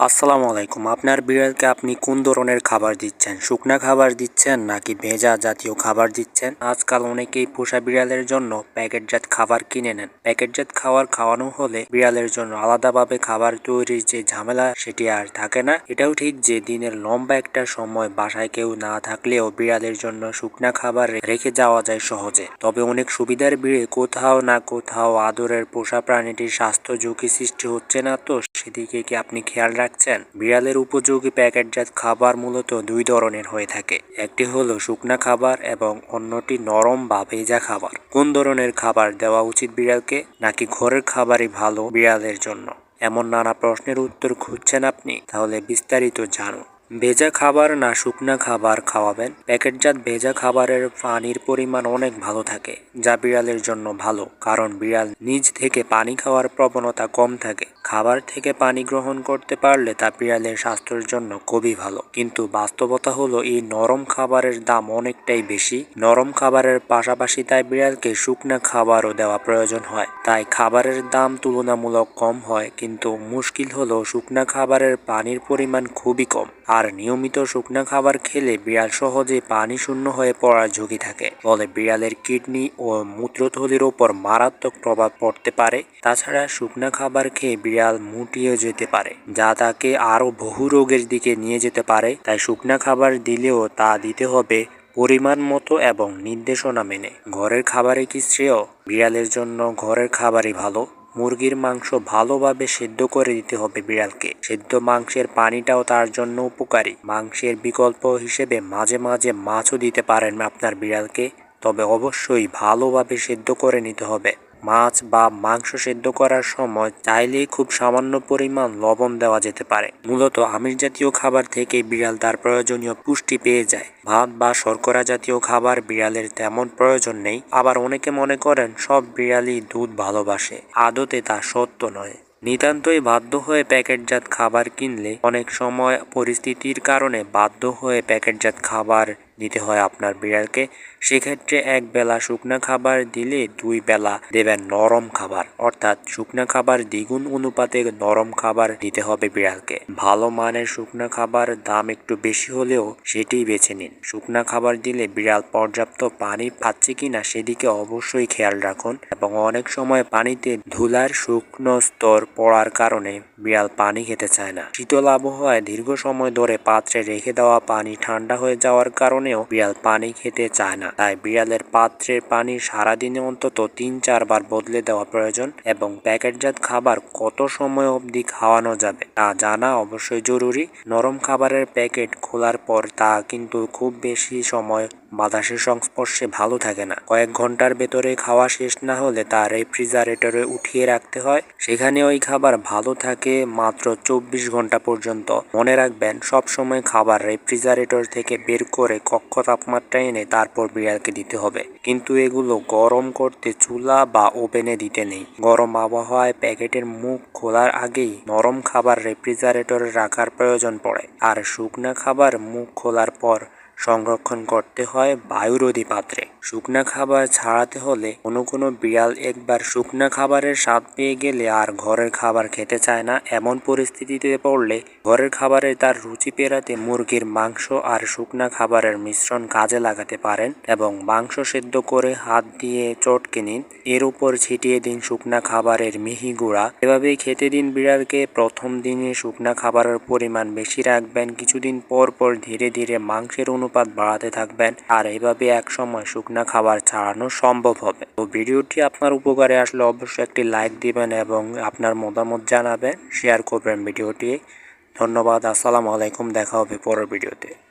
আসসালামু আলাইকুম। আপনার বিড়ালকে আপনি কোন ধরনের খাবার দিচ্ছেন? শুকনা খাবার দিচ্ছেন নাকি ভেজা জাতীয় খাবার দিচ্ছেন? আজকাল অনেকেই পোষা বিড়ালের জন্য প্যাকেটজাত খাবার কিনে নেন। প্যাকেটজাত খাবার খাওয়ানো হলে বিড়ালের জন্য আলাদাভাবে খাবার তৈরির যে ঝামেলা সেটি আর থাকে না। এটাও ঠিক যে দিনের লম্বা একটা সময় বাসায় কেউ না থাকলেও বিড়ালের জন্য শুকনা খাবার রেখে যাওয়া যায় সহজে। তবে অনেক সুবিধার বিড়ে কোথাও না কোথাও আদরের পোষা প্রাণীটির স্বাস্থ্য ঝুঁকি সৃষ্টি হচ্ছে না তো? সেদিকে কি আপনি খেয়াল রাখছেন বিড়ালের উপযোগী প্যাকেটজাত খাবার মূলত দুই ধরনের হয়ে থাকে। একটি হলো শুকনা খাবার এবং অন্যটি নরম বা ভেজা খাবার। কোন ধরনের খাবার দেওয়া উচিত বিড়ালকে, নাকি ঘরের খাবারই ভালো বিড়ালের জন্য? এমন নানা প্রশ্নের উত্তর খুঁজছেন আপনি, তাহলে বিস্তারিত জানুন। ভেজা খাবার না শুকনা খাবার খাওয়াবেন। প্যাকেটজাত ভেজা খাবারের পানির পরিমাণ অনেক ভালো থাকে, যা বিড়ালের জন্য ভালো, কারণ বিড়াল নিজ থেকে পানি খাওয়ার প্রবণতা কম থাকে। খাবার থেকে পানি গ্রহণ করতে পারলে তা বিড়ালের স্বাস্থ্যের জন্য খুবই ভালো। কিন্তু বাস্তবতা হলো, এই নরম খাবারের দাম অনেকটাই বেশি। নরম খাবারের পাশাপাশি তাই বিড়ালকে শুকনা খাবারও দেওয়া প্রয়োজন হয়। তাই খাবারের দাম তুলনামূলক কম হয়, কিন্তু মুশকিল হলো শুকনা খাবারের পানির পরিমাণ খুবই কম। আর নিয়মিত শুকনা খাবার খেলে বিড়াল সহজে পানি শূন্য হয়ে পড়ার ঝুঁকি থাকে। ফলে বিড়ালের কিডনি ও মূত্রথলির ওপর মারাত্মক প্রভাব পড়তে পারে। তাছাড়া শুকনা খাবার খেয়ে বিড়াল মুটিয়ে যেতে পারে, যা তাকে আরও বহু রোগের দিকে নিয়ে যেতে পারে। তাই শুকনা খাবার দিলেও তা দিতে হবে পরিমাণ মতো এবং নির্দেশনা মেনে। ঘরের খাবারে কি শ্রেয়? বিড়ালের জন্য ঘরের খাবারই ভালো। মুরগির মাংস ভালোভাবে সেদ্ধ করে দিতে হবে বিড়ালকে। সেদ্ধ মাংসের পানিটাও তার জন্য উপকারী। মাংসের বিকল্প হিসেবে মাঝে মাঝে মাছও দিতে পারেন আপনার বিড়ালকে, তবে অবশ্যই ভালোভাবে সেদ্ধ করে নিতে হবে। মাছ বা মাংস সেদ্ধ করার সময় চাইলেই খুব সামান্য পরিমাণ লবণ দেওয়া যেতে পারে। মূলত আমিষ জাতীয় খাবার থেকে বিড়াল তার প্রয়োজনীয় পুষ্টি পেয়ে যায়। ভাত বা শর্করা জাতীয় খাবার বিড়ালের তেমন প্রয়োজন নেই। আবার অনেকে মনে করেন সব বিড়ালই দুধ ভালোবাসে। আদতে তা সত্য নয়। নিতান্তই বাধ্য হয়ে প্যাকেটজাত খাবার কিনলে অনেক সময় পরিস্থিতির কারণে বাধ্য হয়ে প্যাকেটজাত খাবার দিতে হয় আপনার বিড়ালকে। সেক্ষেত্রে এক বেলা শুকনা খাবার দিলে দুই বেলা দেবেন নরম খাবার। অর্থাৎ শুকনো খাবার দ্বিগুণ অনুপাতে নরম খাবার দিতে হবে বিড়ালকে। ভালো মানের শুকনো খাবার দাম একটু বেশি হলেও সেটিই বেছে নিন। শুকনো খাবার দিলে বিড়াল পর্যাপ্ত পানি পাচ্ছে কিনা সেদিকে অবশ্যই খেয়াল রাখুন এবং অনেক সময় পানিতে ধুলার শুকনো স্তর পড়ার কারণে বিড়াল পানি খেতে চায় না। শীতল আবহাওয়ায় দীর্ঘ সময় ধরে পাত্রে রেখে দেওয়া পানি ঠান্ডা হয়ে যাওয়ার কারণেও বিড়াল পানি খেতে চায় না। তাই বিড়ালের পাত্রের পানি সারাদিনে অন্তত তিন চারবার বদলে দেওয়া প্রয়োজন এবং প্যাকেটজাত খাবার কত সময় অবধি খাওয়ানো যাবে তা জানা অবশ্যই জরুরি। নরম খাবারের প্যাকেট খোলার পর তা কিন্তু খুব বেশি সময় বাতাসের সংস্পর্শে ভালো থাকে না। কয়েক ঘণ্টার ভেতরে খাওয়া শেষ না হলে তা রেফ্রিজারেটরে উঠিয়ে রাখতে হয়। সেখানে ওই খাবার ভালো থাকে মাত্র চব্বিশ ঘণ্টা পর্যন্ত। মনে রাখবেন সব সময় খাবার রেফ্রিজারেটর থেকে বের করে কক্ষ তাপমাত্রা এনে তারপর বিড়ালকে দিতে হবে। কিন্তু এগুলো গরম করতে চুলা বা ওভেনে দিতে নেই। গরম আবহাওয়ায় প্যাকেটের মুখ খোলার আগেই নরম খাবার রেফ্রিজারেটরে রাখার প্রয়োজন পড়ে। আর শুকনা খাবার মুখ খোলার পর সংরক্ষণ করতে হয় বায়ুরোধী পাত্রে শুকনা খাবার ছাড়াতে হলে কোনো কোনো বিড়াল একবার শুকনা খাবারের স্বাদ পেয়ে গেলে আর ঘরের খাবার খেতে চায় না। এমন পরিস্থিতিতে পড়লে ঘরের খাবারে তার রুচি পেরাতে মুরগির মাংস আর শুকনা খাবারের মিশ্রণ কাজে লাগাতে পারেন এবং মাংস সেদ্ধ করে হাত দিয়ে চটকে নিন। এর উপর ছিটিয়ে দিন শুকনা খাবারের মিহি গুঁড়া। এভাবেই খেতে দিন বিড়ালকে। প্রথম দিনে শুকনা খাবারের পরিমাণ বেশি রাখবেন। কিছুদিন পর পর ধীরে ধীরে মাংসের অনুপাত বাড়াতে থাকবেন। আর এইভাবে এক সময় শুকনা খাবার ছাড়ানো সম্ভব হবে। তো ভিডিওটি আপনার উপকারে আসলে অবশ্যই একটি লাইক দিবেন এবং আপনার মতামত জানাবেন, শেয়ার করবেন ভিডিওটি। ধন্যবাদ, আসসালামু আলাইকুম, দেখা হবে পরের ভিডিওতে।